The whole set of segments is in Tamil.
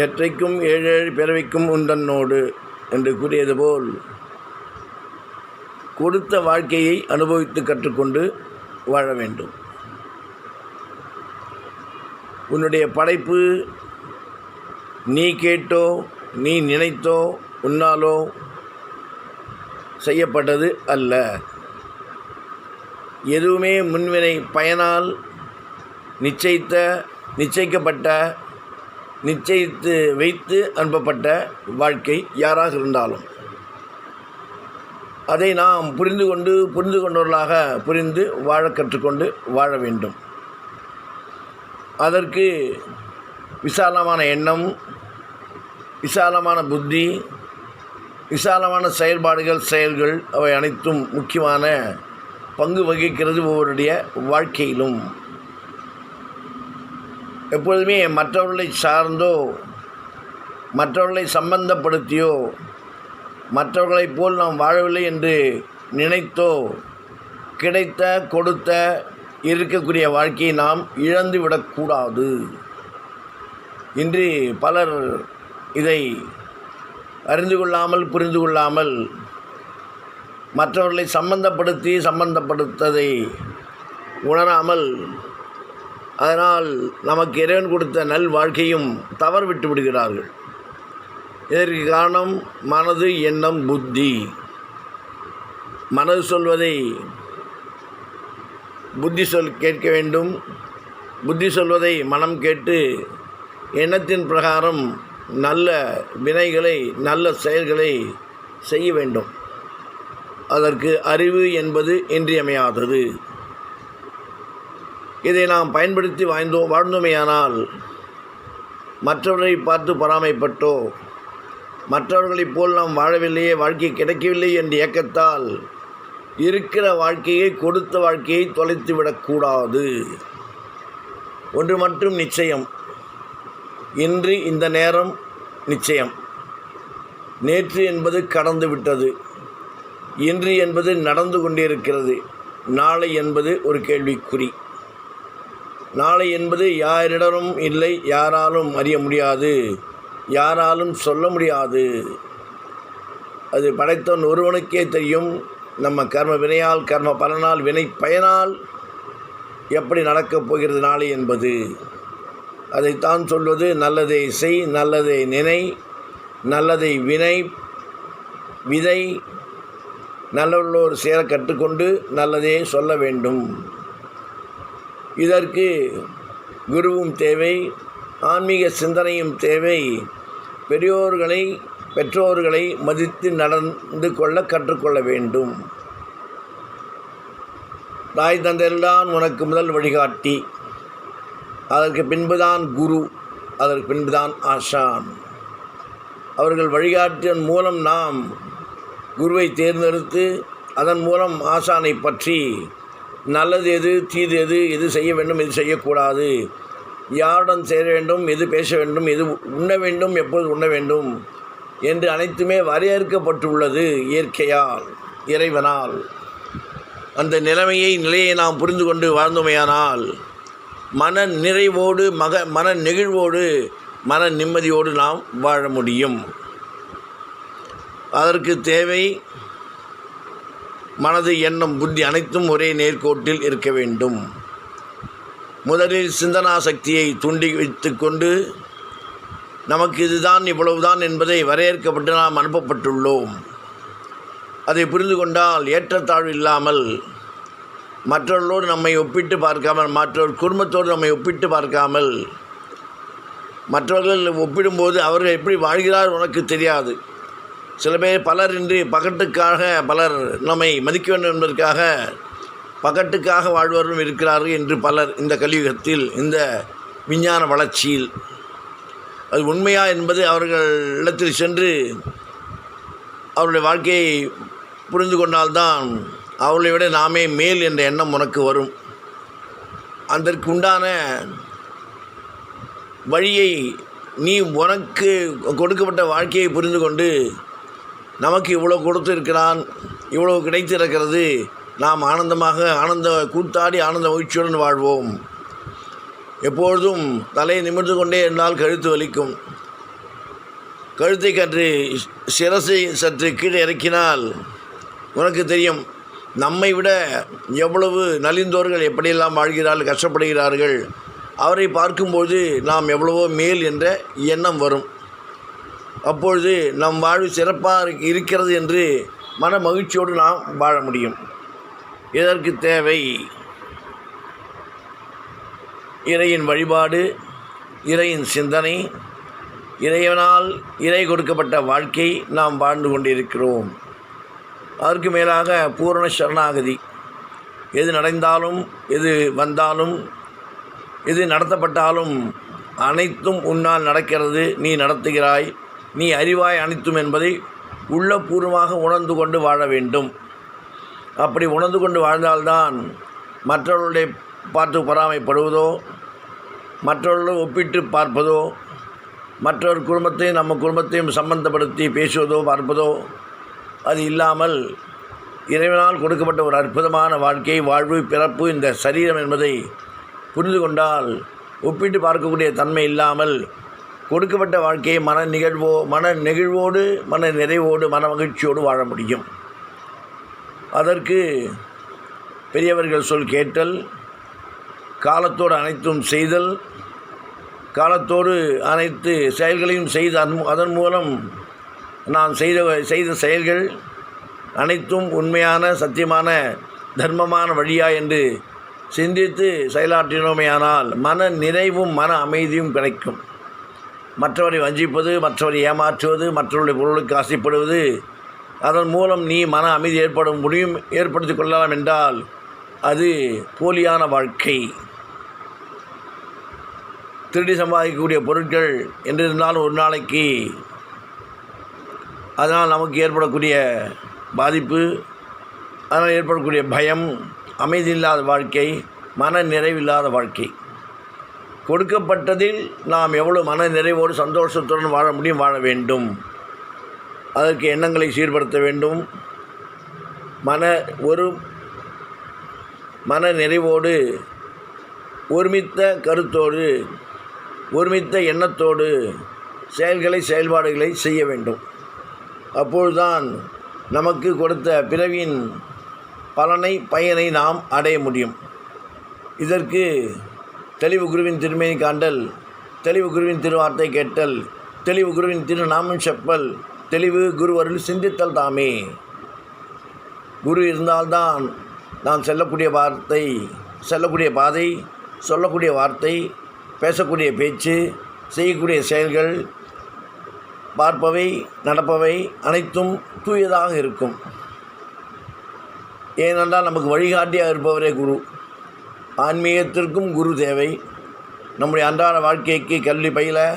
எற்றைக்கும் ஏழேழு பிறவிக்கும் உண்டன்னோடு என்று கூறியது போல் கொடுத்த வாழ்க்கையை அனுபவித்து கற்றுக்கொண்டு வாழ வேண்டும். உன்னுடைய படைப்பு நீ கேட்டோ நீ நினைத்தோ உன்னாலோ செய்யப்பட்டது அல்ல. எதுவுமே முன்வினை பயனால் நிச்சயித்த நிச்சயிக்கப்பட்ட நிச்சயித்து வைத்து அனுப்பப்பட்ட வாழ்க்கை யாராக இருந்தாலும். அதை நாம் புரிந்து கொண்டு புரிந்து கொண்டவர்களாக புரிந்து வாழ கற்றுக்கொண்டு வாழ வேண்டும். அதற்கு விசாலமான எண்ணம் விசாலமான புத்தி விசாலமான செயல்பாடுகள் செயல்கள் அவை அனைத்தும் முக்கியமான பங்கு வகிக்கிறது ஒவ்வொருடைய வாழ்க்கையிலும். எப்பொழுதுமே மற்றவர்களை சார்ந்தோ மற்றவர்களை சம்பந்தப்படுத்தியோ மற்றவர்களைப் போல் நாம் வாழவில்லை என்று நினைத்தோ கிடைத்த கொடுத்த இருக்கக்கூடிய வாழ்க்கையை நாம் இழந்து விடக்கூடாது இன்று பலர் இதை அறிந்து கொள்ளாமல் புரிந்து கொள்ளாமல் மற்றவர்களை சம்பந்தப்படுத்தி சம்பந்தப்படுத்ததை உணராமல் அதனால் நமக்கு இறைவன் கொடுத்த நல் வாழ்க்கையும் தவறு விட்டு விடுகிறார்கள். இதற்கு காரணம் மனது எண்ணம் புத்தி. மனது சொல்வதை புத்தி சொல் கேட்க வேண்டும். புத்தி சொல்வதை மனம் கேட்டு எண்ணத்தின் பிரகாரம் நல்ல வினைகளை நல்ல செயல்களை செய்ய வேண்டும். அதற்கு அறிவு என்பது இன்றியமையாதது. இதை நாம் பயன்படுத்தி வாழ்ந்தோம் வாழ்ந்தோமேயானால் மற்றவரை பார்த்து பொறாமைப்பட்டோ மற்றவர்களைப் போல் நாம் வாழவில்லையே வாழ்க்கை கிடைக்கவில்லை என்ற இயக்கத்தால் இருக்கிற வாழ்க்கையை கொடுத்த வாழ்க்கையை தொலைத்து விடக்கூடாது. ஒன்று மட்டும் நிச்சயம். இன்று இந்த நேரம் நிச்சயம். நேற்று என்பது கடந்து விட்டது. இன்று என்பது நடந்து கொண்டிருக்கிறது. நாளை என்பது ஒரு கேள்விக்குறி. நாளை என்பது யாரிடமும் இல்லை யாராலும் அறிய முடியாது. யாராலும் சொல்ல முடியாது. அது படைத்தவன் ஒருவனுக்கே தெரியும். நம்ம கர்ம வினையால் கர்ம பலனால் வினை பயனால் எப்படி நடக்கப் போகிறது நாளை என்பது. அதைத்தான் சொல்வது நல்லதை செய் நல்லதை நினை நல்லதை வினை விதை நல்லவர்களோடு சேர கற்றுக்கொண்டு நல்லதே சொல்ல வேண்டும். இதற்கு குருவும் தேவை ஆன்மீக சிந்தனையும் தேவை. பெரியோர்களை பெற்றோர்களை மதித்து நடந்து கொள்ள கற்றுக்கொள்ள வேண்டும். தாய் தந்தையெல்லாம் உனக்கு முதல் வழிகாட்டி. அதற்கு பின்புதான் குரு அதற்கு பின்புதான் ஆஷான் அவர்கள் வழிகாட்டியன் மூலம் நாம் குருவை தேர்ந்தெடுத்து அதன் மூலம் ஆசானை பற்றி நல்லது எது தீது எது எது செய்ய வேண்டும் எது செய்யக்கூடாது? யாருடன் சேர வேண்டும் எது பேச வேண்டும் எது உண்ண வேண்டும் எப்போது உண்ண வேண்டும்? என்று அனைத்துமே வரையறுக்கப்பட்டுள்ளது இயற்கையால் இறைவனால். அந்த நிலைமையை நிலையை நாம் புரிந்து கொண்டு வாழ்ந்தோமையானால் மன நிறைவோடு மக மன நெகிழ்வோடு மன நிம்மதியோடு நாம் வாழ முடியும். அதற்கு தேவை மனது எண்ணம் புத்தி அனைத்தும் ஒரே நேர்கோட்டில் இருக்க வேண்டும். முதலில் சிந்தனா சக்தியை தூண்டி வைத்து கொண்டு நமக்கு இதுதான் இவ்வளவுதான் என்பதை வரையறுக்கப்பட்டு நாம் அனுப்பப்பட்டுள்ளோம். அதை புரிந்து கொண்டால் ஏற்றத்தாழ்வு இல்லாமல் மற்றவர்களோடு நம்மை ஒப்பிட்டு பார்க்காமல் மற்றவர் குடும்பத்தோடு நம்மை ஒப்பிட்டு பார்க்காமல் மற்றவர்கள் ஒப்பிடும்போது அவர்கள் எப்படி வாழ்கிறார் உனக்கு தெரியாது. சில பேர் பலர் இன்றி பகட்டுக்காக பலர் நம்மை மதிக்க வேண்டும் என்பதற்காக பகட்டுக்காக வாழ்வரும் இருக்கிறார்கள் என்று பலர் இந்த கலியுகத்தில் இந்த விஞ்ஞான வளர்ச்சியில். அது உண்மையா என்பது அவர்கள் இடத்தில் சென்று அவருடைய வாழ்க்கையை புரிந்து கொண்டால்தான் அவர்களை விட நாமே மேல் என்ற எண்ணம் உனக்கு வரும். அதற்கு உண்டான வழியை நீ உனக்கு கொடுக்கப்பட்ட வாழ்க்கையை புரிந்து கொண்டு நமக்கு இவ்வளோ கொடுத்திருக்கிறான் இவ்வளோ கிடைத்திருக்கிறது நாம் ஆனந்தமாக ஆனந்த கூத்தாடி ஆனந்த மகிழ்ச்சியுடன் வாழ்வோம். எப்பொழுதும் தலையை நிமிர்ந்து கொண்டே இருந்தால் கழுத்து வலிக்கும். கழுத்தை கன்று சிரசை சற்று கீழே இறக்கினால் உனக்கு தெரியும் நம்மை விட எவ்வளவு நலிந்தோர்கள் எப்படியெல்லாம் வாழ்கிறார்கள் கஷ்டப்படுகிறார்கள் அவரை பார்க்கும்போது நாம் எவ்வளவோ மேல் என்ற எண்ணம் வரும். அப்பொழுது நம் வாழ்வு சிறப்பாக இருக்கிறது என்று மன மகிழ்ச்சியோடு நாம் வாழ முடியும். இதற்கு தேவை இறையின் வழிபாடு இறையின் சிந்தனை இறைவனால் இறை கொடுக்கப்பட்ட வாழ்க்கை நாம் வாழ்ந்து கொண்டிருக்கிறோம். அதற்கு மேலாக பூரண சரணாகதி. எது நடந்தாலும் எது வந்தாலும் எது நடத்தப்பட்டாலும் அனைத்தும் உன்னால் நடக்கிறது நீ நடத்துகிறாய். நீ அறிவாய் அனைத்தும் என்பதை உள்ளபூர்வமாக உணர்ந்து கொண்டு வாழ வேண்டும். அப்படி உணர்ந்து கொண்டு வாழ்ந்தால்தான் மற்றவர்களுடைய பார்த்து பொறாமைப்படுவதோ மற்றவர்களுடன் ஒப்பிட்டு பார்ப்பதோ மற்றவர் குடும்பத்தையும் நம்ம குடும்பத்தையும் சம்பந்தப்படுத்தி பேசுவதோ பார்ப்பதோ அது இல்லாமல் இறைவனால் கொடுக்கப்பட்ட ஒரு அற்புதமான வாழ்க்கை வாழ்வு பிறப்பு இந்த சரீரம் என்பதை புரிந்து கொண்டால் ஒப்பிட்டு பார்க்கக்கூடிய தன்மை இல்லாமல் கொடுக்கப்பட்ட வாழ்க்கையை மன நிகழ்வோ மன நெகிழ்வோடு மன நிறைவோடு மன மகிழ்ச்சியோடு வாழ முடியும். அதற்கு பெரியவர்கள் சொல் கேட்டல் காலத்தோடு அனைத்தும் செய்தல் காலத்தோடு அனைத்து செயல்களையும் செய்து அதன் அதன் மூலம் நான் செய்த செய்த செயல்கள் அனைத்தும் உண்மையான சத்தியமான தர்மமான வழியா என்று சிந்தித்து செயலாற்றினோமேயானால் மன நிறைவும் மன அமைதியும் கிடைக்கும். மற்றவரை வஞ்சிப்பது மற்றவரை ஏமாற்றுவது மற்றவருடைய பொருளுக்கு ஆசைப்படுவது அதன் மூலம் நீ மன அமைதி ஏற்படும் முடியும் ஏற்படுத்தி கொள்ளலாம் என்றால் அது போலியான வாழ்க்கை. திருடி சம்பாதிக்கக்கூடிய பொருட்கள் என்றிருந்தாலும் ஒரு நாளைக்கு அதனால் நமக்கு ஏற்படக்கூடிய பாதிப்பு அதனால் ஏற்படக்கூடிய பயம் அமைதி இல்லாத வாழ்க்கை மன நிறைவில்லாத வாழ்க்கை. கொடுக்கப்பட்டதில் நாம் எவ்வளோ மன நிறைவோடு சந்தோஷத்துடன் வாழ முடியும் வாழ வேண்டும். அதற்கு எண்ணங்களை சீர்படுத்த வேண்டும். மன ஒரு மன நிறைவோடு ஒருமித்த கருத்தோடு ஒருமித்த எண்ணத்தோடு செயல்களை செயல்பாடுகளை செய்ய வேண்டும். அப்பொழுதுதான் நமக்கு கொடுத்த பிறவியின் பலனை பயனை நாம் அடைய முடியும். இதற்கு தெளிவு குருவின் திருமேனி காண்டல் தெளிவு குருவின் திருவார்த்தை கேட்டல் தெளிவு குருவின் திருநாமம் செப்பல் தெளிவு குருவருள் சிந்தித்தல் தாமே. குரு இருந்தால்தான் நாம் செல்லக்கூடிய வார்த்தை செல்லக்கூடிய பாதை சொல்லக்கூடிய வார்த்தை பேசக்கூடிய பேச்சு செய்யக்கூடிய செயல்கள் பார்ப்பவை நடப்பவை அனைத்தும் தூயதாக இருக்கும். ஏனென்றால் நமக்கு வழிகாட்டியாக இருப்பவரே குரு. ஆன்மீகத்திற்கும் குரு தேவை. நம்முடைய அன்றாட வாழ்க்கைக்கு கல்வி பயில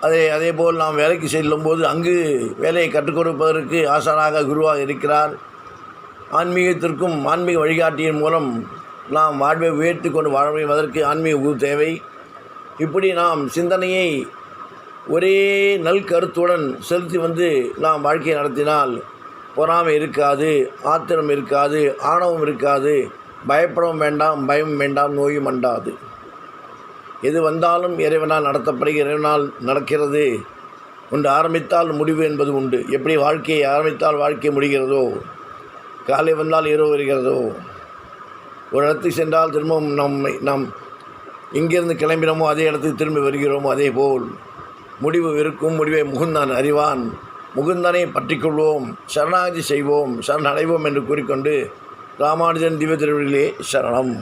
அதே அதே போல் நாம் வேலைக்கு செல்லும்போது அங்கு வேலையை கற்றுக் கொடுப்பதற்கு ஆசானாக குருவாக இருக்கிறார். ஆன்மீகத்திற்கும் ஆன்மீக வழிகாட்டியின் மூலம் நாம் வாழ்வை உயர்த்தி கொண்டு வாழ முடியும் அதற்கு ஆன்மீக குரு தேவை. இப்படி நாம் சிந்தனையை ஒரே நல் கருத்துடன் செலுத்தி வந்து நாம் வாழ்க்கையை நடத்தினால் பொறாமை இருக்காது ஆத்திரம் இருக்காது ஆணவம் இருக்காது பயப்படவும் வேண்டாம் பயம் வேண்டாம் நோயும் அண்டாது. எது வந்தாலும் இறைவனால் நடத்தப்படுகிற இறைவனால் நடக்கிறது. ஒன்று ஆரம்பித்தால் முடிவு என்பது உண்டு. எப்படி வாழ்க்கையை ஆரம்பித்தால் வாழ்க்கை முடிகிறதோ காலை வந்தால் இரவு வருகிறதோ ஒரு இடத்துக்கு சென்றால் திரும்பவும் நம்மை நாம் எங்கிருந்து கிளம்பினோமோ அதே இடத்துக்கு திரும்பி வருகிறோமோ அதே போல். முடிவு இருக்கும் முடிவை முகுந்தான் அறிவான். முகுந்தனை பற்றிக்கொள்வோம் சரணாகதி செய்வோம் சரணடைவோம் என்று கூறிக்கொண்டு ராமானுஜன் திவ்ய திருவிழிலே சரணம்.